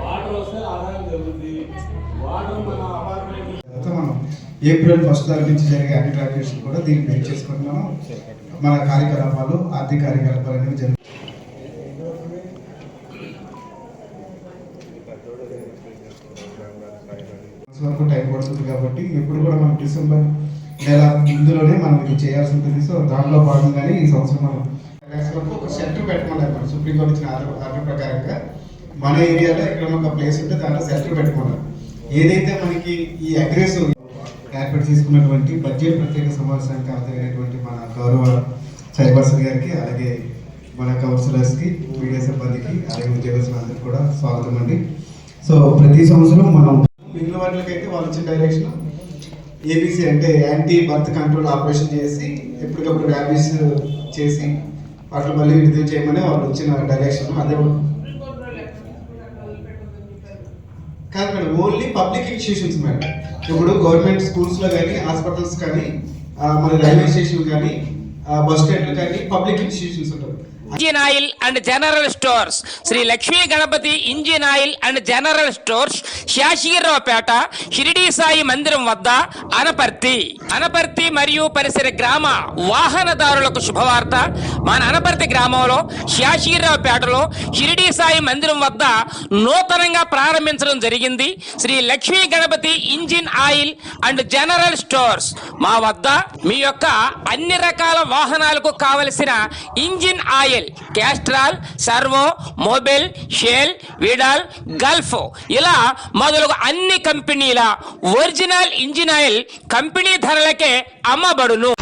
Water వస్తే ఆదాయం జరుగుతుంది వాటర్ మన అపార్ట్మెంట్. తర్వాత మనం ఏప్రిల్ ఫస్ట్ దాని నుంచి జరిగే అన్ని ట్రాక్టర్స్ కూడా దీన్ని బేస్ చేసుకొని మనం మన కార్యకలాపాలు ఆర్థిక కార్యకలాపాలు అనేవి జరుగుతాయి వరకు టైం పడుతుంది కాబట్టి ఎప్పుడు కూడా మనం డిసెంబర్ నెల ఇందులోనే మనం ఇది చేయాల్సి ఉంటుంది. సో దాంట్లో భాగంగానే ఈ సంవత్సరం మనం వరకు ఒక సెంటర్ పెట్టమన్నారు మనం సుప్రీంకోర్టు ఇచ్చిన ఆర్డర్ ఆర్డర్ ప్రకారంగా. మన ఏరియాలో ఎక్కడ ఒక ప్లేస్ ఉంటే దాంట్లో షెల్టర్ పెట్టుకున్నారు. ఏదైతే మనకి ఈ అగ్రెసివ్ ఏర్పాటు చేసుకున్నటువంటి బడ్జెట్ ప్రత్యేక సమావేశానికి హాజరైనటువంటి మన గౌరవ చైర్పర్సన్ గారికి అలాగే మన కౌన్సిలర్స్కి మీడియా సిబ్బందికి అలాగే ఉద్యోగస్తులందరికీ కూడా స్వాగతం అండి. సో ప్రతి సంవత్సరం మనం మిగిలిన వాటికైతే వాళ్ళు వచ్చిన డైరెక్షన్ ఏబీసీ అంటే యాంటీ బర్త్ కంట్రోల్ ఆపరేషన్ చేసి ఎప్పటికప్పుడు ర్యాబీస్ చేసి వాటిని మళ్ళీ విడుదల చేయమని వాళ్ళు వచ్చిన డైరెక్షన్ అదే కాదు madam only public institutions madam. ఇప్పుడు గవర్నమెంట్ స్కూల్స్లో కానీ హాస్పిటల్స్ కానీ మన రైల్వే స్టేషన్ కానీ బస్ స్టాండ్లు కానీ పబ్లిక్ ఇన్స్టిట్యూషన్స్ ఉంటాయి. Engine oil and general stores. Shri Lakshmi Ganapathi engine oil and general stores Shashiraopeta Shirdi Sai మందిరం వద్ద అనపర్తి. అనపర్తి మరియు పరిసర గ్రామ వాహనదారులకు శుభవార్త. మన అనపర్తి గ్రామంలో శాషీరావుపేటలో షిరిడి సాయి మందిరం వద్ద నూతనంగా ప్రారంభించడం జరిగింది. Shri Lakshmi Ganapathi engine oil and general stores. మా వద్ద మీ యొక్క అన్ని రకాల వాహనాలకు కావలసిన engine oil Castrol Servo Mobil Shell Veedol Gulf ఇలా మొదలగు అన్ని కంపెనీల ఒరిజినల్ ఇంజిన్ ఆయిల్ కంపెనీ ధరలకే అమ్మబడును.